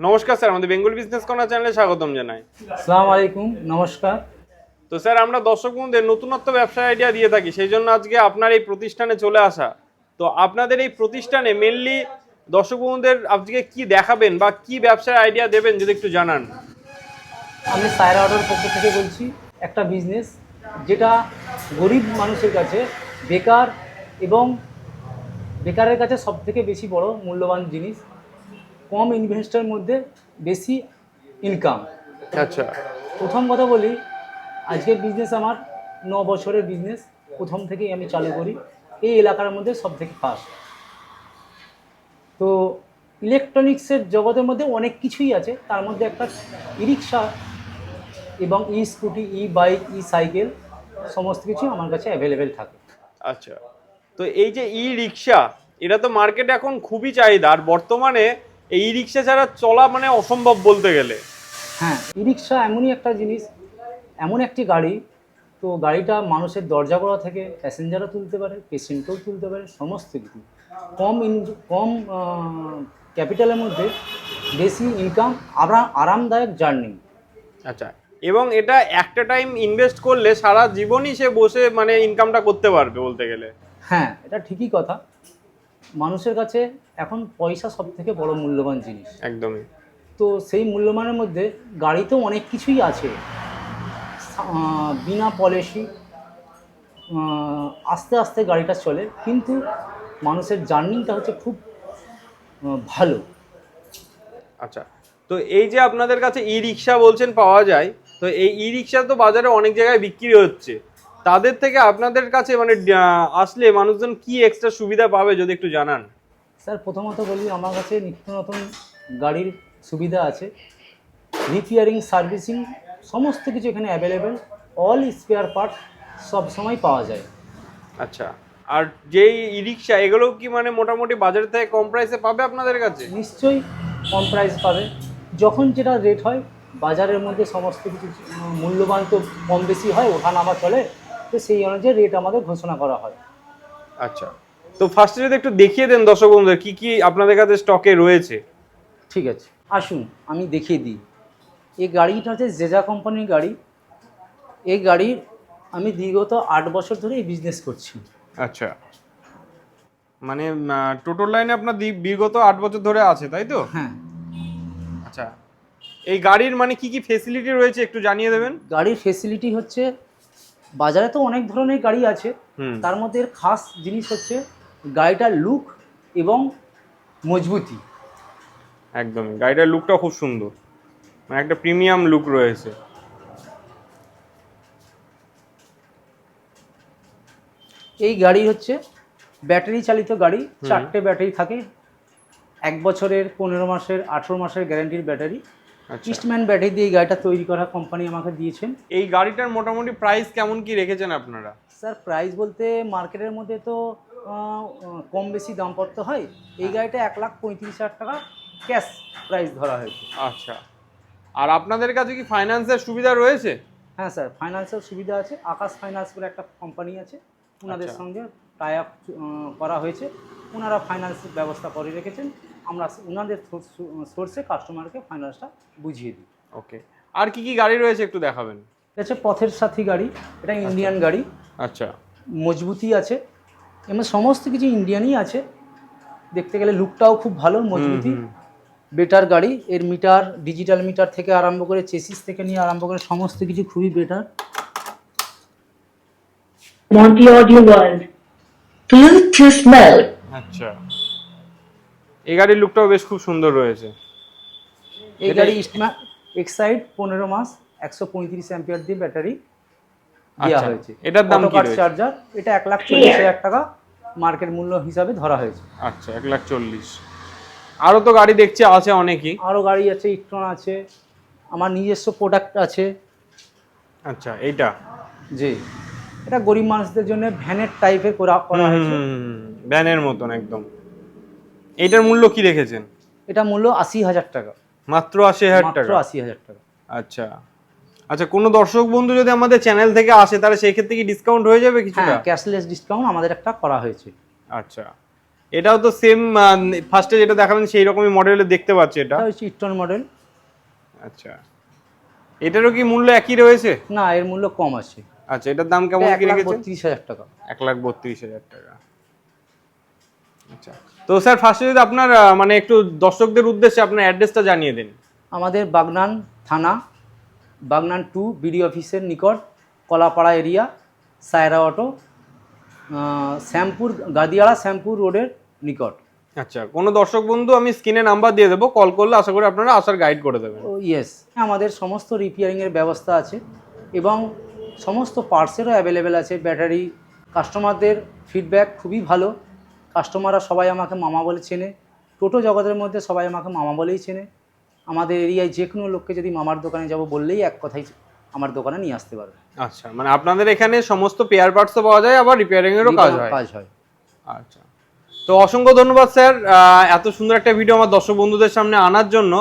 নমস্কার স্যার আমাদের Bengal business corner চ্যানেলে স্বাগতম জানাই। আসসালামু আলাইকুম নমস্কার। তো স্যার আমরা দর্শক বন্ধুদের নতুনত্ব ব্যবসা আইডিয়া দিয়ে থাকি সেই জন্য আজকে আপনার এই প্রতিষ্ঠানে চলে আসা। তো আপনাদের এই প্রতিষ্ঠানে মেনলি দর্শক বন্ধুদের আজকে কি দেখাবেন বা কি ব্যবসার আইডিয়া দেবেন যদি একটু জানান। আমি সায়রা অর্ডার পক্ষ থেকে বলছি একটা বিজনেস যেটা গরিব মানুষের কাছে বেকার এবং বেকারের কাছে সব থেকে বেশি বড় মূল্যবান জিনিস। কম ইনভেস্টের মধ্যে বেশি ইনকাম আচ্ছা। প্রথম কথা বলি আজকের বিজনেস আমার ন বছরের বিজনেস প্রথম থেকেই আমি চালু করি। এই এলাকার মধ্যে সব থেকে ফার্স্ট তো ইলেকট্রনিক্সের জগতের মধ্যে অনেক কিছুই আছে। তার মধ্যে একটা ই রিক্সা এবং e scooty e bike e cycle সমস্ত কিছু আমার কাছে অ্যাভেলেবেল থাকে। আচ্ছা। তো এই যে ই রিক্সা এটা তো মার্কেটে এখন খুবই চাহিদা। আর বর্তমানে এই রিক্সা ছাড়া চলা মানে অসম্ভব বলতে গেলে। হ্যাঁ ই রিক্সা এমনই একটা জিনিস এমন একটি গাড়ি তো গাড়িটা মানুষের দরজা করা থেকে প্যাসেঞ্জারও তুলতে পারে পেশেন্টও তুলতে পারে সমস্ত কিছু। কম ইন কম ক্যাপিটালের মধ্যে বেশি ইনকাম আরাম আরামদায়ক জার্নি আচ্ছা এবং এটা একটা টাইম ইনভেস্ট করলে সারা জীবনই সে বসে মানে ইনকামটা করতে পারবে বলতে গেলে। হ্যাঁ এটা ঠিকই কথা। মানুষের কাছে এখন পয়সা সব থেকে বড় মূল্যবান জিনিস। একদমই। তো সেই মূল্যমানের মধ্যে গাড়িতেও অনেক কিছুই আছে। বিনা পলিসি আস্তে আস্তে গাড়িটা চলে। কিন্তু মানুষের জার্নিটা হচ্ছে খুব ভালো। আচ্ছা তো এই যে আপনাদের কাছে ই রিক্সা বলছেন পাওয়া যায় তো এই ই রিক্সা তো বাজারে অনেক জায়গায় বিক্রি হচ্ছে। তাদের থেকে আপনাদের কাছে মানে আসলে মানুষজন কি এক্সট্রা সুবিধা পাবে যদি একটু জানান? স্যার প্রথমত বলি আমার কাছে নিত্য নতুন গাড়ির সুবিধা আছে। রিপেয়ারিং সার্ভিসিং সমস্ত কিছু এখানে অ্যাভেলেবেল অল স্পেয়ার পার্ট সব সময় পাওয়া যায়। আচ্ছা আর যেই ই রিক্সা এগুলো কি মানে মোটামুটি বাজার থেকে কম প্রাইসে পাবে আপনাদের কাছে? নিশ্চয়ই কম প্রাইস পাবে। যখন যেটা রেট হয় বাজারের মধ্যে সমস্ত কিছু মূল্যবান তো কম বেশি হয় ওঠা নামা চলে তো সেই অনুযায়ী রেট আমাদের ঘোষণা করা হয়। আচ্ছা। তো ফার্স্টে যদি একটু দেখিয়ে দেন দর্শক বন্ধুদের কি কি আপনাদের কাছে স্টকে রয়েছে? ঠিক আছে। আসুন আমি দেখিয়ে দিই। এই গাড়িটা হচ্ছে জেজা কোম্পানির গাড়ি। এই গাড়ির আমি দীর্ঘত আট বছর ধরে এই বিজনেস করছি। আচ্ছা। মানে টোটাল লাইনে আপনার বিগত আট বছর ধরে আছে তাই তো? হ্যাঁ। আচ্ছা। এই গাড়ির মানে কি কি ফেসিলিটি রয়েছে একটু জানিয়ে দেবেন? গাড়ির ফেসিলিটি হচ্ছে বাজারে তো অনেক ধরনের গাড়ি আছে। তার মধ্যে খাস জিনিস হচ্ছে গাড়িটার লুক এবং মজবুতি। একদমই গাড়িটার লুকটা খুব সুন্দর। মানে একটা প্রিমিয়াম লুক রয়েছে। এই গাড়ি হচ্ছে ব্যাটারি চালিত গাড়ি। চারটে ব্যাটারি থাকে। এক বছরের পনেরো মাসের আঠেরো মাসের গ্যারান্টির ব্যাটারি ইস্টম্যান ব্যাটারি দিয়ে এই গাড়িটা তৈরি করা কোম্পানি আমাকে দিয়েছেন। এই গাড়িটার মোটামুটি প্রাইস কেমন কি রেখেছেন আপনারা? স্যার প্রাইস বলতে মার্কেটের মধ্যে তো কম বেশি দাম পড়তে হয়। এই গাড়িটা এক লাখ পঁয়ত্রিশ হাজার টাকা ক্যাশ প্রাইস ধরা হয়েছে। আচ্ছা। আর আপনাদের কাছে কি ফাইন্যান্সের সুবিধা রয়েছে? হ্যাঁ স্যার ফাইন্যান্সের সুবিধা আছে। আকাশ ফাইন্যান্স বলে একটা কোম্পানি আছে। ওনাদের আচ্ছা। সঙ্গে টাই আপ করা হয়েছে। ওনারা ফাইন্যান্স ব্যবস্থা করে রেখেছেন। আমরা ওনাদের সোর্সে কাস্টমারকে ফাইন্যান্সটা বুঝিয়ে দিই। ওকে। আর কি কি গাড়ি রয়েছে একটু দেখাবেন? এটা হচ্ছে পথের সাথী গাড়ি এটা ইন্ডিয়ান গাড়ি। আচ্ছা। মজবুতি আছে। এমন সমস্ত কিছু ইন্ডিয়ানই আছে। দেখতে গেলে লুকটাও খুব ভালো মজবুতি বেটার গাড়ি এর মিটার ডিজিটাল মিটার থেকে আরম্ভ করে চেসিস থেকে নিয়ে আরম্ভ করে সমস্ত কিছু খুবই better Monty Audio World. Please to smell. আচ্ছা। এই গাড়ির লুকটাও বেশ খুব সুন্দর রয়েছে। এই গাড়ি এক্সাইড পনেরো মাস একশো পঁয়ত্রিশ অ্যাম্পিয়ার দিয়ে ব্যাটারি দেওয়া আচ্ছা, হয়েছে। এটার দাম কি? চার্জার এটা এক লাখ চল্লিশ হাজার টাকা মার্কেট মূল্য হিসাবে ধরা হয়েছে। আচ্ছা এক লাখ চল্লিশ। আরও তো গাড়ি দেখছি আছে অনেকই। আরও গাড়ি আছে ইট্রন আছে আমার নিজস্ব প্রোডাক্ট আছে। আচ্ছা এইটা? জি। এটা গরিব মানুষদের জন্য ভ্যানের টাইপের করা করা হয়েছে। ভ্যানের মতন একদম। এইটার মূল্য কি রেখেছেন? এটা মূল্য আশি হাজার টাকা। মাত্র আশি হাজার টাকা? আশি হাজার টাকা। আচ্ছা। আচ্ছা কোনো দর্শক বন্ধু যদি আমাদের চ্যানেল থেকে আসে তাহলে সেই ক্ষেত্রে কি ডিসকাউন্ট হয়ে যাবে কিছুটা? হ্যাঁ ক্যাশলেস ডিসকাউন্ট আমাদের একটা করা হয়েছে। আচ্ছা। এটাও তো সেম ফার্স্টে যেটা দেখালেন সেই রকমই মডেলে দেখতে পাচ্ছি এটা। হচ্ছে ইটন মডেল আচ্ছা। এটারও কি মূল্য একই রয়েছে? না এর মূল্য কম আছে। আচ্ছা এটার দাম কেমন কি রেখেছেন? বত্রিশ হাজার টাকা। এক লাখ বত্রিশ হাজার টাকা। আচ্ছা। তো স্যার ফার্স্টে যদি আপনার মানে একটু দর্শকদের উদ্দেশ্যে আপনার অ্যাড্রেসটা জানিয়ে দিন। আমাদের বাগনান থানা বাগনান টু বিডি অফিসের নিকট কলাপাড়া এরিয়া সায়রা অটো শ্যামপুর গাদিয়াড়া শ্যামপুর রোডের নিকট। আচ্ছা কোনো দর্শক বন্ধু আমি স্ক্রিনে নাম্বার দিয়ে দেবো কল করলে আশা করি আপনারা আসার গাইড করে দেবেন। ও ইয়েস আমাদের সমস্ত রিপেয়ারিংয়ের ব্যবস্থা আছে এবং সমস্ত পার্টসেরও অ্যাভেলেবেল আছে। ব্যাটারি কাস্টমারদের ফিডব্যাক খুবই ভালো। কাস্টমাররা সবাই আমাকে মামা বলে চেনে। টোটো জগতের মধ্যে সবাই আমাকে মামা বলেই চেনে। আমাদের এরিয়ায় যে কোনো লোককে যদি মামার দোকানে যাব বললেই এক কথাই আমার দোকানে নিয়ে আসতে পারবে। আচ্ছা মানে আপনাদের এখানে সমস্ত পেয়ার পার্টসও পাওয়া যায় আবার রিপেয়ারিং এরও কাজ হয়? কাজ হয়। আচ্ছা। তো অসংখ্য ধন্যবাদ স্যার। এত সুন্দর একটা ভিডিও আমার দর্শক বন্ধুদের সামনে আনার জন্য।